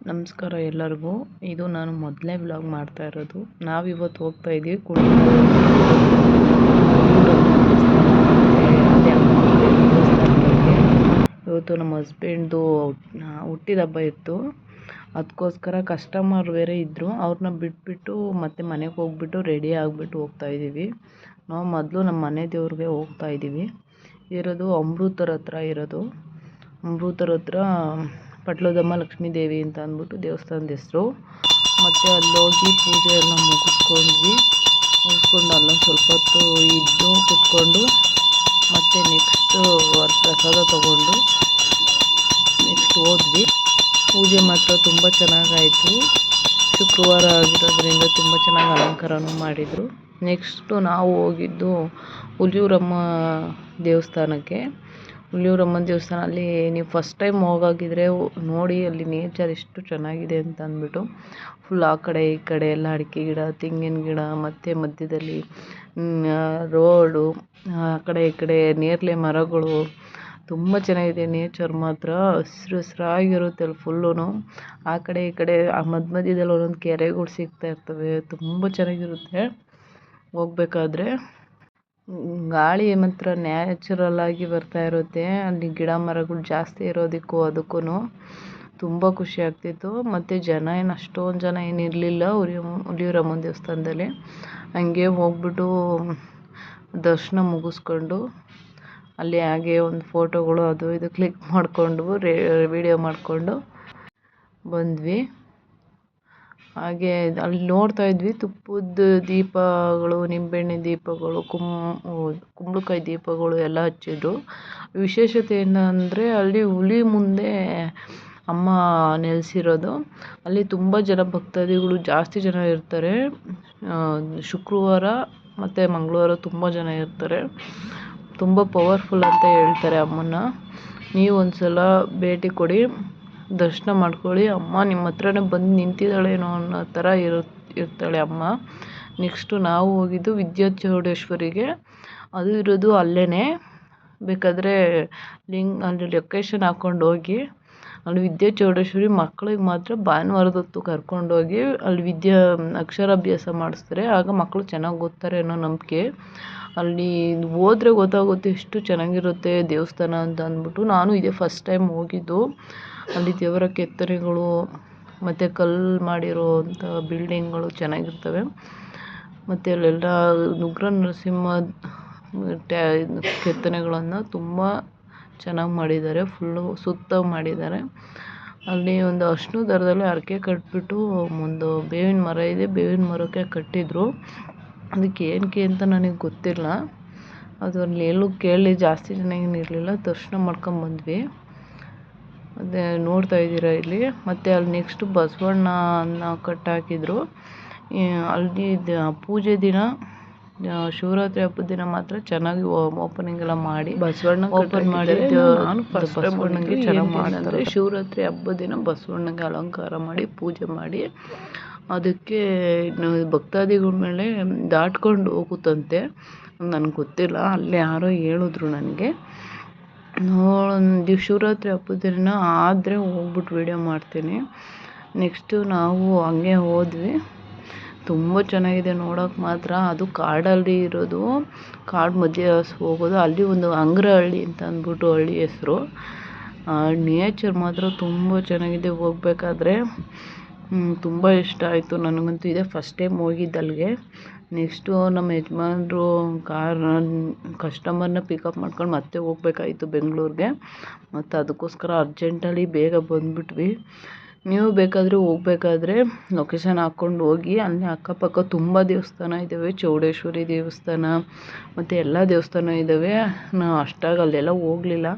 ನಮಸ್ಕಾರ ಎಲ್ಲರಿಗೂ. ಇದು ನಾನು ಮೊದಲನೇ ವ್ಲಾಗ್ ಮಾಡ್ತಾ ಇರೋದು. ನಾವಿವತ್ತು ಹೋಗ್ತಾ ಇದ್ದೀವಿ ಇವತ್ತು ನಮ್ಮ ಹಸ್ಬೆಂಡ್ದು ಹುಟ್ಟಿದ ಹಬ್ಬ ಇತ್ತು. ಅದಕ್ಕೋಸ್ಕರ ಕಸ್ಟಮರ್ ಬೇರೆ ಇದ್ದರು ಅವ್ರನ್ನ ಬಿಟ್ಬಿಟ್ಟು ಮತ್ತೆ ಮನೆಗೆ ಹೋಗ್ಬಿಟ್ಟು ರೆಡಿ ಆಗಿಬಿಟ್ಟು ಹೋಗ್ತಾ ಇದ್ದೀವಿ. ನಾವು ಮೊದಲು ನಮ್ಮ ಮನೆ ದೇವ್ರಿಗೆ ಹೋಗ್ತಾ ಇದ್ದೀವಿ. ಇರೋದು ಅಮೃತರ ಹತ್ರ ಇರೋದು. ಅಮೃತರ ಹತ್ರ ಪಟ್ಲದಮ್ಮ ಲಕ್ಷ್ಮೀ ದೇವಿ ಅಂತ ಅಂದ್ಬಿಟ್ಟು ದೇವಸ್ಥಾನದ ಹೆಸರು. ಮತ್ತು ಅಲ್ಲೋಗಿ ಪೂಜೆ ಎಲ್ಲ ಮುಗಿಸ್ಕೊಂಡ್ವಿ. ಮುಗಿಸ್ಕೊಂಡು ಅಲ್ಲೊಂದು ಸ್ವಲ್ಪ ಹೊತ್ತು ಇದ್ದು ಕುತ್ಕೊಂಡು ಮತ್ತು ನೆಕ್ಸ್ಟು ಪ್ರಸಾದ ತೊಗೊಂಡು ನೆಕ್ಸ್ಟ್ ಹೋದ್ವಿ. ಪೂಜೆ ಮಾತ್ರ ತುಂಬ ಚೆನ್ನಾಗಾಯಿತು. ಶುಕ್ರವಾರ ಆಗಿರೋದ್ರಿಂದ ತುಂಬ ಚೆನ್ನಾಗಿ ಅಲಂಕಾರನೂ ಮಾಡಿದರು. ನೆಕ್ಸ್ಟು ನಾವು ಹೋಗಿದ್ದು ಹುಲಿಯೂರಮ್ಮ ದೇವಸ್ಥಾನಕ್ಕೆ. ಹುಲಿಯೂರಮ್ಮನ ದೇವಸ್ಥಾನ ಅಲ್ಲಿ ನೀವು ಫಸ್ಟ್ ಟೈಮ್ ಹೋಗಾಗಿದ್ರೆ ನೋಡಿ ಅಲ್ಲಿ ನೇಚರ್ ಎಷ್ಟು ಚೆನ್ನಾಗಿದೆ ಅಂತ ಅಂದ್ಬಿಟ್ಟು ಫುಲ್ ಆ ಕಡೆ ಈ ಕಡೆ ಎಲ್ಲ ಅಡಿಕೆ ಗಿಡ, ತೆಂಗಿನ ಗಿಡ, ಮತ್ತು ಮಧ್ಯದಲ್ಲಿ ರೋಡು ಆ ಕಡೆ ಈ ಕಡೆ ನೇರಳೆ ಮರಗಳು, ತುಂಬ ಚೆನ್ನಾಗಿದೆ ನೇಚರ್ ಮಾತ್ರ, ಹಸಿರು ಹಸಿರಾಗಿರುತ್ತೆ ಅಲ್ಲಿ ಫುಲ್ಲೂ ಆ ಕಡೆ ಈ ಕಡೆ, ಆ ಮಧ್ಯ ಮಧ್ಯದಲ್ಲಿ ಒಂದೊಂದು ಕೆರೆಗಳು ಸಿಗ್ತಾ ಇರ್ತವೆ, ತುಂಬ ಚೆನ್ನಾಗಿರುತ್ತೆ. ಹೋಗ್ಬೇಕಾದ್ರೆ. ಗಾಳಿ ಮಾತ್ರ ನ್ಯಾಚುರಲ್ ಆಗಿ ಬರ್ತಾ ಇರುತ್ತೆ. ಅಲ್ಲಿ ಗಿಡ ಮರಗಳು ಜಾಸ್ತಿ ಇರೋದಕ್ಕೂ ಅದಕ್ಕೂ ತುಂಬ ಖುಷಿ ಆಗ್ತಿತ್ತು. ಮತ್ತು ಜನ ಏನು ಅಷ್ಟೊಂದು ಜನ ಏನು ಇರಲಿಲ್ಲ ಹುಲಿಯೂರಮ್ಮನ ದೇವಸ್ಥಾನದಲ್ಲಿ. ಹಂಗೆ ಹೋಗ್ಬಿಟ್ಟು ದರ್ಶನ ಮುಗಿಸ್ಕೊಂಡು ಅಲ್ಲಿ ಹಾಗೆ ಒಂದು ಫೋಟೋಗಳು ಅದು ಇದು ಕ್ಲಿಕ್ ಮಾಡಿಕೊಂಡು ರೇ ವೀಡಿಯೋ ಮಾಡಿಕೊಂಡು ಬಂದ್ವಿ. ಹಾಗೆ ಅಲ್ಲಿ ನೋಡ್ತಾ ಇದ್ವಿ. ತುಪ್ಪದ ದೀಪಗಳು ನಿಂಬೆಹಣ್ಣಿನ ದೀಪಗಳು ಕುಮ್ ಕುಂಬಳಕಾಯಿ ದೀಪಗಳು ಎಲ್ಲ ಹಚ್ಚಿದ್ರು. ವಿಶೇಷತೆ ಏನಂದರೆ ಅಲ್ಲಿ ಹುಲಿ ಮುಂದೆ ಅಮ್ಮ ನೆಲೆಸಿರೋದು. ಅಲ್ಲಿ ತುಂಬ ಜನ ಭಕ್ತಾದಿಗಳು, ಜಾಸ್ತಿ ಜನ ಇರ್ತಾರೆ. ಶುಕ್ರವಾರ ಮತ್ತು ಮಂಗಳವಾರ ತುಂಬ ಜನ ಇರ್ತಾರೆ. ತುಂಬ ಪವರ್ಫುಲ್ ಅಂತ ಹೇಳ್ತಾರೆ ಅಮ್ಮನ ನೀವು ಒಂದು ಸಲ ಭೇಟಿ ಕೊಡಿ. ದರ್ಶನ ಮಾಡ್ಕೊಳ್ಳಿ. ಅಮ್ಮ, ನಿಮ್ಮ ಹತ್ರನೇ ಬಂದು ನಿಂತಿದ್ದಾಳೇನೋ ಅನ್ನೋ ಥರ ಇರು ಇರ್ತಾಳೆ ಅಮ್ಮ. ನೆಕ್ಸ್ಟು ನಾವು ಹೋಗಿದ್ದು ವಿದ್ಯಾ ಚೌಡೇಶ್ವರಿಗೆ ಅದು ಇರೋದು ಅಲ್ಲೇ ಬೇಕಾದರೆ ಲಿಂಕ್ ಅಲ್ಲಿ ಲೊಕೇಶನ್ ಹಾಕ್ಕೊಂಡು ಹೋಗಿ ಅಲ್ಲಿ ವಿದ್ಯಾ ಚೌಡೇಶ್ವರಿ ಮಕ್ಳಿಗೆ ಮಾತ್ರ ಭಾನುವಾರದ ಹೊತ್ತು ಕರ್ಕೊಂಡೋಗಿ ಅಲ್ಲಿ ವಿದ್ಯಾ ಅಕ್ಷರಾಭ್ಯಾಸ ಮಾಡಿಸ್ತಾರೆ. ಆಗ ಮಕ್ಕಳು ಚೆನ್ನಾಗಿ ಓದ್ತಾರೆ ಅನ್ನೋ ನಂಬಿಕೆ. ಅಲ್ಲಿ ಹೋದ್ರೆ ಗೊತ್ತಾಗುತ್ತೆ ಎಷ್ಟು ಚೆನ್ನಾಗಿರುತ್ತೆ ದೇವಸ್ಥಾನ ಅಂತ ಅಂದ್ಬಿಟ್ಟು ನಾನು ಇದೇ ಫಸ್ಟ್ ಟೈಮ್ ಹೋಗಿದ್ದು. ಅಲ್ಲಿ ದೇವರ ಕೆತ್ತನೆಗಳು, ಮತ್ತು ಕಲ್ಲು ಮಾಡಿರೋವಂಥ ಬಿಲ್ಡಿಂಗ್ಗಳು ಚೆನ್ನಾಗಿರ್ತವೆ. ಮತ್ತು ಅಲ್ಲೆಲ್ಲ ಉಗ್ರ ನರಸಿಂಹ ಟ್ಯಾ ಕೆತ್ತನೆಗಳನ್ನು ತುಂಬ ಚೆನ್ನಾಗಿ ಮಾಡಿದ್ದಾರೆ ಫುಲ್ಲು ಸುತ್ತ ಮಾಡಿದ್ದಾರೆ. ಅಲ್ಲಿ ಒಂದು ಅರ್ಶಿಣದ ದಾರದಲ್ಲಿ ಹರಕೆ ಕಟ್ಟಿಬಿಟ್ಟು ಒಂದು ಬೇವಿನ ಮರ ಇದೆ, ಬೇವಿನ ಮರಕ್ಕೆ ಕಟ್ಟಿದ್ರು. ಅದಕ್ಕೆ ಏನಕ್ಕೆ ಅಂತ ನನಗೆ ಗೊತ್ತಿಲ್ಲ. ಅದು ಅಲ್ಲಿ ಎಲ್ಲೂ ಕೇಳಿ ಜಾಸ್ತಿ ಜನ ಏನು ಇರಲಿಲ್ಲ, ದರ್ಶನ ಮಾಡ್ಕೊಂಬಂದ್ವಿ ಅದೇ ನೋಡ್ತಾ ಇದ್ದೀರ ಇಲ್ಲಿ? ಮತ್ತು ಅಲ್ಲಿ ನೆಕ್ಸ್ಟು ಬಸವಣ್ಣನ ಕಟ್ಟಾಕಿದ್ರು. ಅಲ್ಲಿ ಪೂಜೆ ದಿನ. ಶಿವರಾತ್ರಿ ಹಬ್ಬದ ದಿನ ಮಾತ್ರ ಚೆನ್ನಾಗಿ ಓಪನಿಂಗ್ ಎಲ್ಲ ಮಾಡಿ ಬಸವಣ್ಣ ಓಪನ್ ಮಾಡಿ ಬಸವಣ್ಣಗೆ ಚೆನ್ನಾಗಿ ಮಾಡಿದ್ರೆ ಶಿವರಾತ್ರಿ ಹಬ್ಬದ ದಿನ ಬಸವಣ್ಣಗೆ ಅಲಂಕಾರ ಮಾಡಿ ಪೂಜೆ ಮಾಡಿ ಅದಕ್ಕೆ ಭಕ್ತಾದಿಗಳ ಮೇಲೆ ದಾಟ್ಕೊಂಡು ಹೋಗುತ್ತಂತೆ. ನನಗೆ ಗೊತ್ತಿಲ್ಲ ಅಲ್ಲಿ ಯಾರೋ ಹೇಳಿದ್ರು ನನಗೆ. ನೋಡಿ ಶಿವರಾತ್ರಿ ಹಬ್ಬದ ದಿನ ಆದರೆ ಹೋಗ್ಬಿಟ್ಟು ವೀಡಿಯೋ ಮಾಡ್ತೀನಿ. ನೆಕ್ಸ್ಟು ನಾವು ಹಂಗೆ ಹೋದ್ವಿ. ತುಂಬ ಚೆನ್ನಾಗಿದೆ ನೋಡೋಕೆ ಮಾತ್ರ. ಅದು ಕಾಡಲ್ಲಿ ಇರೋದು. ಕಾಡು ಮಧ್ಯೆ ಹೋಗೋದು. ಅಲ್ಲಿ ಒಂದು ಅಂಗ್ರಹಳ್ಳಿ ಅಂತ ಅಂದ್ಬಿಟ್ಟು ಹಳ್ಳಿ ಹೆಸ್ರು. ನೇಚರ್ ಮಾತ್ರ ತುಂಬ ಚೆನ್ನಾಗಿದೆ ಹೋಗ್ಬೇಕಾದ್ರೆ. ತುಂಬ ಇಷ್ಟ ಆಯಿತು ನನಗಂತೂ. ಇದೇ ಫಸ್ಟ್ ಟೈಮ್ ಹೋಗಿದ್ದು ಅಲ್ಲಿಗೆ. ನೆಕ್ಸ್ಟು ನಮ್ಮ ಯಜಮಾನ್ರು ಕಾರ್ ಕಸ್ಟಮರ್ನ ಪಿಕಪ್ ಮಾಡ್ಕೊಂಡು ಮತ್ತೆ ಹೋಗ್ಬೇಕಾಯ್ತು ಬೆಂಗಳೂರಿಗೆ. ಮತ್ತು ಅದಕ್ಕೋಸ್ಕರ ಅರ್ಜೆಂಟಲ್ಲಿ ಬೇಗ ಬಂದುಬಿಟ್ವಿ. ನೀವು ಬೇಕಾದರೆ ಹೋಗ್ಬೇಕಾದ್ರೆ ಲೊಕೇಶನ್ ಹಾಕ್ಕೊಂಡು ಹೋಗಿ, ಅಲ್ಲಿ ಅಕ್ಕಪಕ್ಕ ತುಂಬ ದೇವಸ್ಥಾನ ಇದ್ದಾವೆ ಚೌಡೇಶ್ವರಿ ದೇವಸ್ಥಾನ, ಮತ್ತು ಎಲ್ಲ ದೇವಸ್ಥಾನ ಇದ್ದಾವೆ ನಾವು ಅಷ್ಟಾಗಿ ಅಲ್ಲೆಲ್ಲ ಹೋಗ್ಲಿಲ್ಲ.